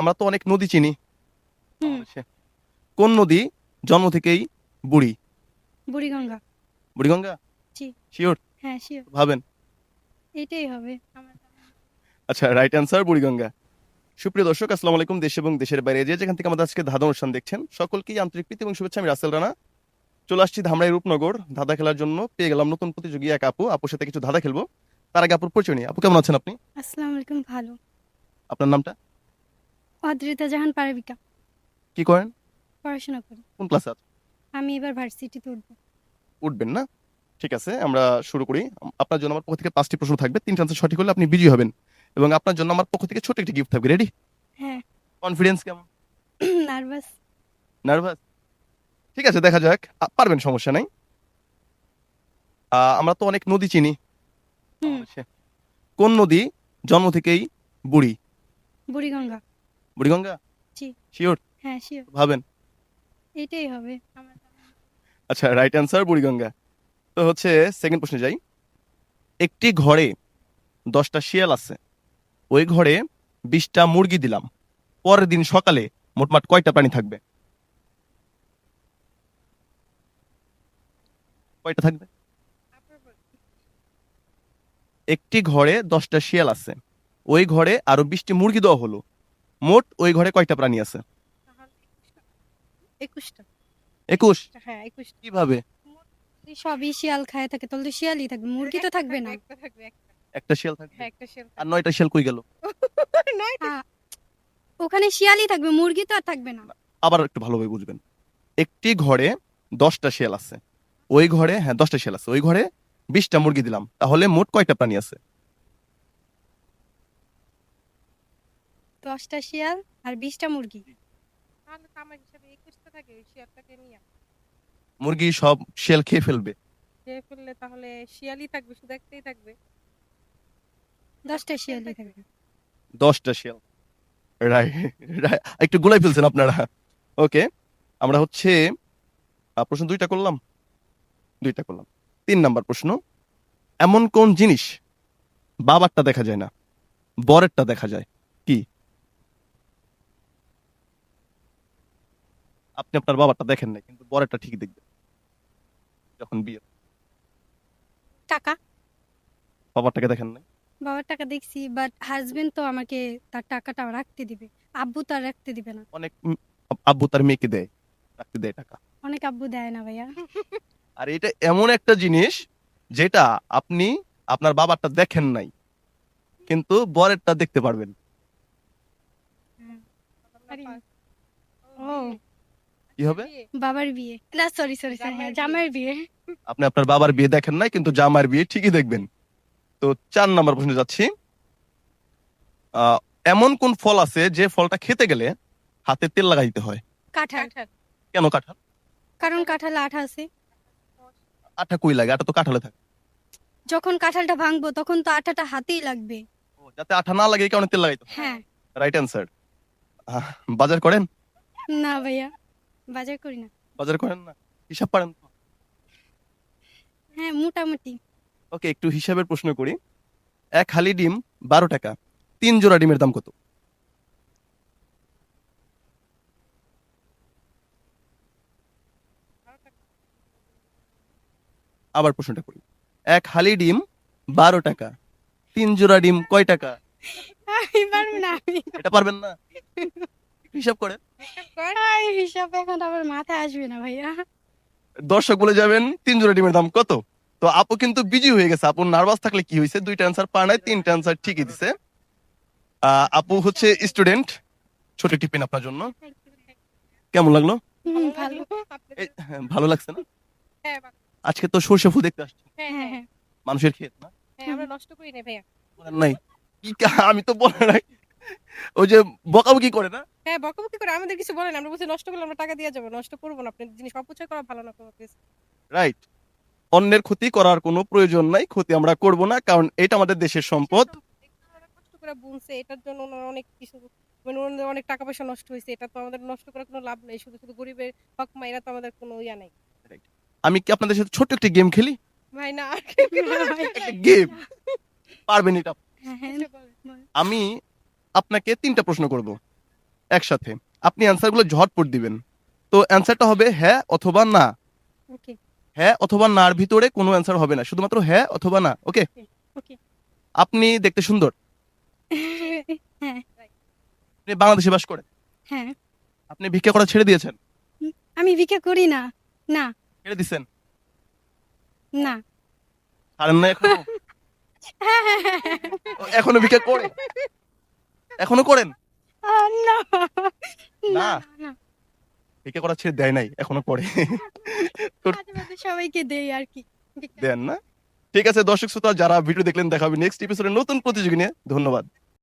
আমরা তো অনেক নদী চিনি। কোন নদী জন্ম থেকেই বুড়ি? বুড়িগঙ্গা। বুড়িগঙ্গা? জি। শিওর হ্যাঁ শিওর ভাবেন। এটাই হবে। আচ্ছা রাইট অ্যান্সার বুড়িগঙ্গা। সুপ্রিয় দর্শক আসসালামু আলাইকুম দেশ এবং দেশের বাইরে যে যেখান থেকে আমাদের আজকে ধাঁধা অনুষ্ঠান দেখছেন সকলকেই আন্তরিক প্রীতি এবং শুভেচ্ছা। আমি রাসেল রানা। চলে আসছি ধামরাই রূপনগর। ধাঁধা খেলার জন্য পেয়ে গেলাম নতুন প্রতিযোগী এক আপু। আপুর সাথে কিছু ধাঁধা খেলব। তার আগে আপুর পরিচয় নিই আপু কেমন আছেন আপনি? আসসালামু আলাইকুম ভালো। আপনার নামটা? অদ্রিতা জাহান পারবিকা। কি করেন? পড়াশোনা করি। কোন ক্লাসে আছেন? আমি এবার ভার্সিটিতে উঠবো। উঠবেন না? ঠিক আছে আমরা শুরু করি। আপনার জন্য আমার পক্ষ থেকে পাঁচটি প্রশ্ন থাকবে। তিনটা আনসার সঠিক হলে আপনি বিজয়ী হবেন। এবং আপনার জন্য আমার পক্ষ থেকে ছোট একটি গিফট থাকবে। রেডি হ্যাঁ। কনফিডেন্স কেমন? নার্ভাস নার্ভাস ঠিক আছে দেখা যাক। পারবেন সমস্যা নাই। আমরা তো অনেক নদী চিনি। কোন নদী জন্ম থেকেই বুড়ি? বুড়িগঙ্গা। বুড়িগঙ্গা? জি। শিওর হ্যাঁ শিওর ভাবেন? এটাই হবে। আমার আচ্ছা রাইট অ্যান্সার বুড়িগঙ্গা। তো হচ্ছে সেকেন্ড প্রশ্নে যাই। একটি ঘরে দশটা শিয়াল আছে। ওই ঘরে বিশটা মুরগি দিলাম। পরের দিন সকালে মোটমাট কয়টা প্রাণী থাকবে? কয়টা থাকবে? একটি ঘরে দশটা শিয়াল আছে। ওই ঘরে আরও বিশটি মুরগি দেওয়া হলো। মোট ওই ঘরে কয়টা প্রাণী আছে? একুশটা। একুশ? হ্যাঁ কীভাবে? সবই শিয়াল খায় থাকে তাহলে তো শিয়ালই থাকবে মুরগি তো থাকবে না। একটা থাকবে একটা। একটা শিয়াল থাকবে? হ্যাঁ একটা শেল আর নয়টা শিয়াল কই গেল? নয়টা ওখানে শিয়ালই থাকবে মুরগি তো আর থাকবে না। আবার একটু ভালোভাবে বুঝবেন। একটি ঘরে দশটা শিয়াল আছে। ওই ঘরে হ্যাঁ দশটা শিয়াল আছে। ওই ঘরে বিশটা মুরগি দিলাম। তাহলে মোট কয়টা প্রাণী আছে? দশটা শিয়াল আর বিশটা মুরগি। তাহলে তো আমার হিসাবে একুশটা থাকে ওই শিয়ালটাকে নিয়ে। মুরগি সব শিয়াল খেয়ে ফেলবে। খেয়ে ফেললে তাহলে শিয়ালই থাকবে শুধু একটাই থাকবে? দশটা শিয়ালই থাকবে। দশটা শিয়াল। একটু গুলাই ফেলছেন আপনারা। ওকে আমরা হচ্ছে প্রশ্ন দুইটা করলাম? দুইটা করলাম। তিন নাম্বার প্রশ্ন এমন কোন জিনিস বাবারটা দেখা যায় না বরেরটা দেখা যায় কি আপনি আপনার বাবারটা দেখেন না কিন্তু বরেরটা ঠিকই দেখবেন। যখন বিয়ে। টাকা? বাবারটাকে দেখেন না বাবার টাকা দেখছি বাট হাজবেন্ড তো আমাকে তার টাকাটা রাখতে দিবে। আব্বু তার রাখতে দিবে না। অনেক আব্বু তার মেয়েকে দেয় রাখতে দেয় টাকা। অনেক আব্বু দেয় না ভাইয়া। আর এটা এমন একটা জিনিস যেটা আপনি আপনার বাবারটা দেখেন নাই কিন্তু বরেরটা দেখতে পারবেন। ও কি হবে? বাবার বিয়ে। না সরি সরি সরি হ্যাঁ জামাইয়ের বিয়ে। আপনি আপনার বাবার বিয়ে দেখেন নাই কিন্তু জামার বিয়ে ঠিকই দেখবেন। তো চার নাম্বার প্রশ্নে যাচ্ছি। এমন কোন ফল আছে যে ফলটা খেতে গেলে হাতে তেল লাগাইতে হয়? কাঁঠাল। কেন কাঁঠাল? কারণ কাঁঠাল আঠা আছে। আঠা কই লাগে? আটা তো কাঁঠালে থাকে। যখন কাঁঠালটা ভাঙবো তখন তো আঠাটা হাতেই লাগবে। ও, যাতে আঠা না লাগে এই কারণে তেল লাগাইতে হ্যাঁ। রাইট অ্যান্সার বাজার করেন? না ভাইয়া। বাজার করি না। বাজার করেন না? হিসাব পারেন তো? হ্যাঁ মোটামুটি। ওকে একটু হিসাবের প্রশ্ন করি। এক হালি ডিম বারো টাকা। তিন জোড়া ডিমের দাম কত? আবার প্রশ্নটা করি। এক হালি ডিম বারো টাকা। তিন জোড়া ডিম কয় টাকা? আমি পারব না এটা পারবেন না? হিসাব করেন হিসাব এখন আমার মাথায় আসবে না ভাইয়া। দর্শক বলে যাবেন তিন জোড়া ডিমের দাম কত? তো আপু কিন্তু বিজি হয়ে গেছে। আপু নার্ভাস থাকলে কি হয়েছে? দুইটা অ্যান্সার পায় নাই তিনটা অ্যান্সার ঠিকই দিছে। আপু হচ্ছে স্টুডেন্ট ছোট টিফিন আপনার জন্য। কেমন লাগল? ভালো। হ্যাঁ, ভালো লাগছে না? হ্যাঁ আজকে তো সর্ষে ফুল দেখতে আসছি। হ্যাঁ মানুষের ক্ষেত না? আমরা নষ্ট করি না ভাইয়া। নাই। আমি তো বলে নাই ওই যে বকাবকি করে না? হ্যাঁ বকাবকি করে। আমাদের কিছু বলেন আমরা বলছি নষ্ট করলে আমরা টাকা দিয়ে যাব। নষ্ট করব না। আপনার জিনিস অপচয় করা ভালো না রাইট অন্যের ক্ষতি করার কোনো প্রয়োজন নাই। ক্ষতি আমরা করব না কারণ এটা আমাদের দেশের সম্পদ। কষ্ট করে বুনছে। এটার জন্য ওনারা অনেক কিছু মানে ওনাদের অনেক টাকা পয়সা নষ্ট হয়েছে। এটা তো আমাদের নষ্ট করার কোনো লাভ নেই। শুধু শুধু গরিবের হক মাইরা তো আমাদের কোনো ইয়া নেই। আমি কি আপনাদের সাথে ছোট্ট একটি গেম খেলি? ভাই না। আর একটা গেম পারবেন এটা? হ্যাঁ হ্যাঁ। আমি আপনাকে তিনটা প্রশ্ন করব। একসাথে। আপনি অ্যান্সারগুলো ঝটপট দিবেন। তো অ্যান্সারটা হবে হ্যাঁ অথবা না। ওকে। হ্যাঁ অথবা নার ভিতরে কোনো অ্যান্সার হবে না। শুধুমাত্র হ্যাঁ অথবা না ওকে? ওকে আপনি দেখতে সুন্দর। হ্যাঁ। আপনি বাংলাদেশে বাস করেন। হ্যাঁ। আপনি ভিক্ষা করা ছেড়ে দিয়েছেন। আমি ভিক্ষা করি না। না। ছেড়ে দিচ্ছেন না। ছাড়েন না এখনও। হ্যাঁ, হ্যাঁ, এখনও ভিক্ষা করে? এখনও করেন? না। না? করা ছেড়ে দেয় নাই এখনও করে। সবাইকে দেই আর কি। দেন না? ঠিক আছে দর্শক শ্রোতা যারা ভিডিও দেখলেন দেখাবে নেক্সট এপিসোডে নতুন প্রতিযোগী নিয়ে। ধন্যবাদ।